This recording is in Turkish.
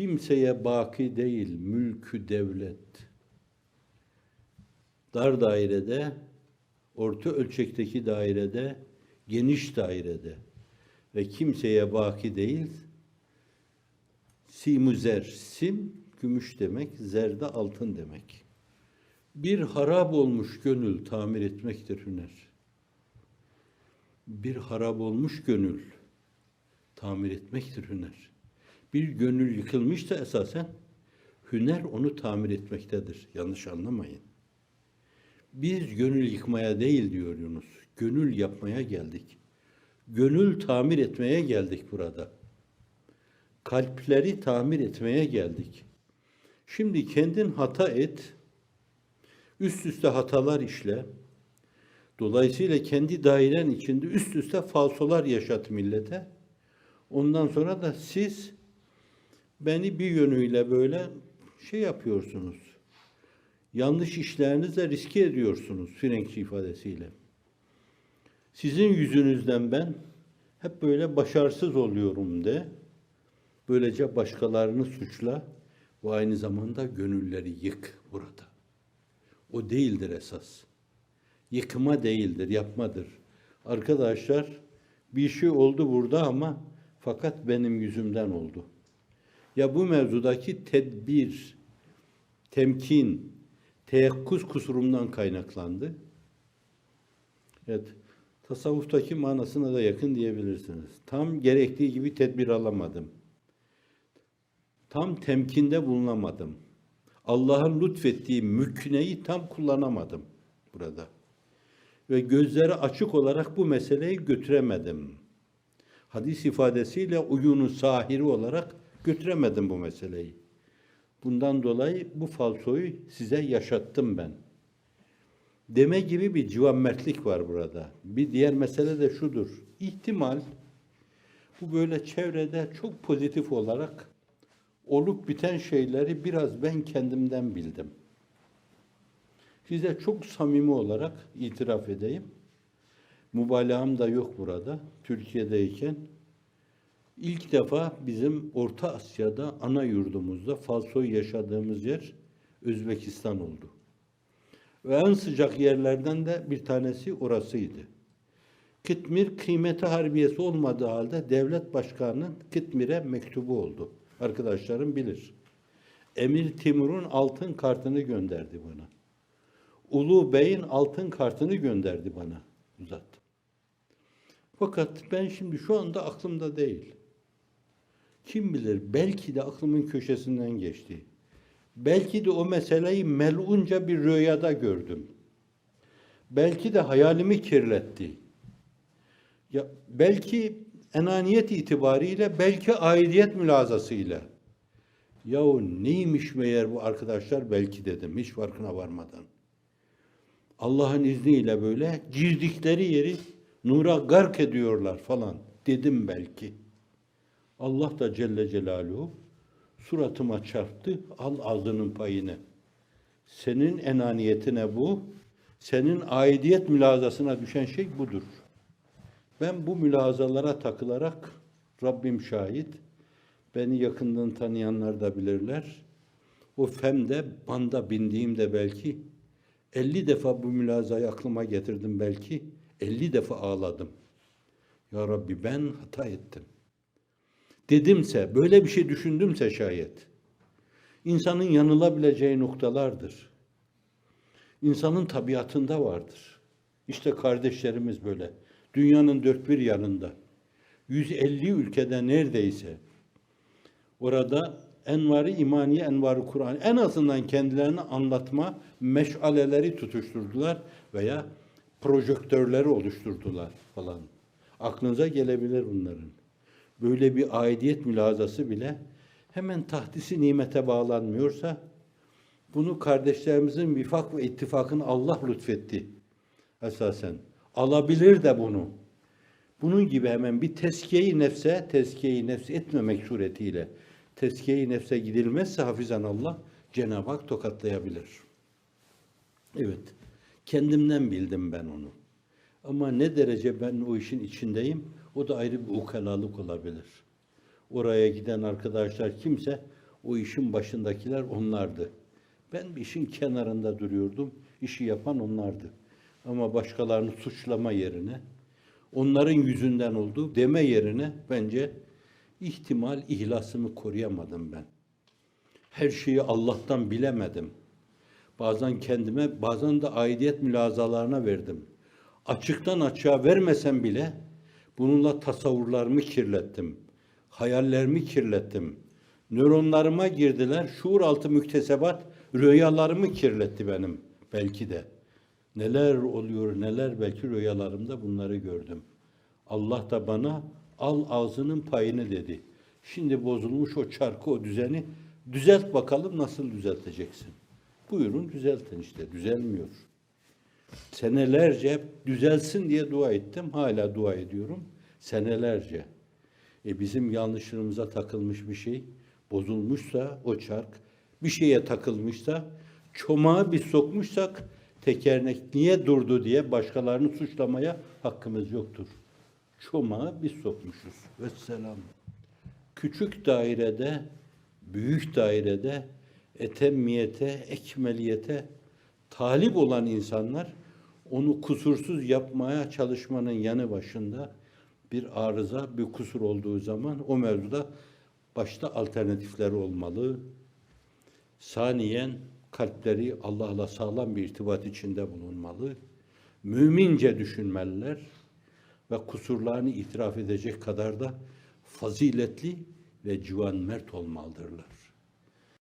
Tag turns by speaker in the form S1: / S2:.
S1: Kimseye baki değil, mülkü devlet. Dar dairede, orta ölçekteki dairede, geniş dairede ve kimseye baki değil, simuzer, sim gümüş demek, zerde altın demek. Bir harap olmuş gönül tamir etmektir hüner. Bir harap olmuş gönül tamir etmektir hüner. Bir gönül yıkılmışsa esasen hüner onu tamir etmektedir. Yanlış anlamayın. Biz gönül yıkmaya değil diyor Yunus. Gönül yapmaya geldik. Gönül tamir etmeye geldik burada. Kalpleri tamir etmeye geldik. Şimdi kendin hata et. Üst üste hatalar işle. Dolayısıyla kendi dairen içinde üst üste falsolar yaşat millete. Ondan sonra da siz beni bir yönüyle böyle şey yapıyorsunuz. Yanlış işlerinizle riske ediyorsunuz Frenkçi ifadesiyle. Sizin yüzünüzden ben hep böyle başarısız oluyorum de. Böylece başkalarını suçla ve aynı zamanda gönülleri yık burada. O değildir esas. Yıkma değildir, yapmadır. Arkadaşlar bir şey oldu burada ama fakat benim yüzümden oldu. Ya bu mevzudaki tedbir, temkin, teyakkuz kusurumdan kaynaklandı. Evet, tasavvuftaki manasına da yakın diyebilirsiniz. Tam gerektiği gibi tedbir alamadım. Tam temkinde bulunamadım. Allah'ın lütfettiği mükneyi tam kullanamadım burada. Ve gözleri açık olarak bu meseleyi götüremedim. Hadis ifadesiyle uyunu sahiri olarak götüremedim bu meseleyi. Bundan dolayı bu falsoyu size yaşattım ben. Deme gibi bir civanmertlik var burada. Bir diğer mesele de şudur. İhtimal bu böyle çevrede çok pozitif olarak olup biten şeyleri biraz ben kendimden bildim. Size çok samimi olarak itiraf edeyim. Mübalağam da yok burada. Türkiye'deyken ilk defa bizim Orta Asya'da ana yurdumuzda falsoyu yaşadığımız yer Özbekistan oldu. Ve en sıcak yerlerden de bir tanesi orasıydı. Kıtmir kıymeti harbiyesi olmadığı halde devlet başkanının Kıtmir'e mektubu oldu. Arkadaşlarım bilir. Emir Timur'un altın kartını gönderdi bana. Ulu Bey'in altın kartını gönderdi bana. Uzattım. Fakat ben şimdi şu anda aklımda değil. Kim bilir belki de aklımın köşesinden geçti. Belki de o meseleyi melunca bir rüyada gördüm. Belki de hayalimi kirletti. Ya belki enaniyet itibariyle, belki aidiyet mülazasıyla. Yahu neymiş meğer bu arkadaşlar belki dedim hiç farkına varmadan. Allah'ın izniyle böyle girdikleri yeri nura gark ediyorlar falan dedim belki. Allah da Celle Celaluhu suratıma çarptı, al ağzının payını. Senin enaniyetine bu, senin aidiyet mülazasına düşen şey budur. Ben bu mülazalara takılarak, Rabbim şahit, beni yakından tanıyanlar da bilirler. O femde, banda bindiğimde belki 50 defa bu mülazayı aklıma getirdim belki. 50 defa ağladım. Ya Rabbi ben hata ettim. Dedimse, böyle bir şey düşündümse şayet. insanın yanılabileceği noktalardır. İnsanın tabiatında vardır. İşte kardeşlerimiz böyle. Dünyanın dört bir yanında. 150 ülkede neredeyse orada envarı imaniye, envarı Kur'an en azından kendilerini anlatma meşaleleri tutuşturdular veya projektörleri oluşturdular falan. Aklınıza gelebilir bunların. Böyle bir aidiyet mülazası bile hemen tahtisi nimete bağlanmıyorsa bunu kardeşlerimizin vifak ve ittifakını Allah lütfetti esasen. Alabilir de bunu. Bunun gibi hemen bir teskiye-i nefse, teskiye-i nefs etmemek suretiyle teskiye-i nefse gidilmezse hafizan Allah Cenab-ı Hak tokatlayabilir. Evet. Kendimden bildim ben onu. Ama ne derece ben o işin içindeyim o da ayrı bir ukalalık olabilir. Oraya giden arkadaşlar kimse O işin başındakiler onlardı. Ben işin kenarında duruyordum. İşi yapan onlardı. Ama başkalarını suçlama yerine, onların yüzünden oldu deme yerine bence ihtimal ihlasımı koruyamadım ben. Her şeyi Allah'tan bilemedim. Bazen kendime, bazen de aidiyet mülazalarına verdim. Açıktan açığa vermesem bile bununla tasavvurlarımı kirlettim. Hayallerimi kirlettim. Nöronlarıma girdiler. Şuur altı müktesebat rüyalarımı kirletti benim belki de. Neler oluyor neler belki rüyalarımda bunları gördüm. Allah da bana al ağzının payını dedi. Şimdi bozulmuş o çarkı o düzeni düzelt bakalım nasıl düzelteceksin. Buyurun düzeltin işte düzelmiyor. Senelerce hep düzelsin diye dua ettim. Hala dua ediyorum. Senelerce. E bizim yanlışlığımıza takılmış bir şey bozulmuşsa o çark bir şeye takılmışsa çomağı biz sokmuşsak tekernek niye durdu diye başkalarını suçlamaya hakkımız yoktur. Çomağı biz sokmuşuz. Vesselam. Küçük dairede, büyük dairede etemmiyete, ekmeliyete talip olan insanlar onu kusursuz yapmaya çalışmanın yanı başında bir arıza, bir kusur olduğu zaman o mevzuda başta alternatifleri olmalı. Saniyen kalpleri Allah'la sağlam bir irtibat içinde bulunmalı. Mümince düşünmeliler ve kusurlarını itiraf edecek kadar da faziletli ve civan mert olmalıdırlar.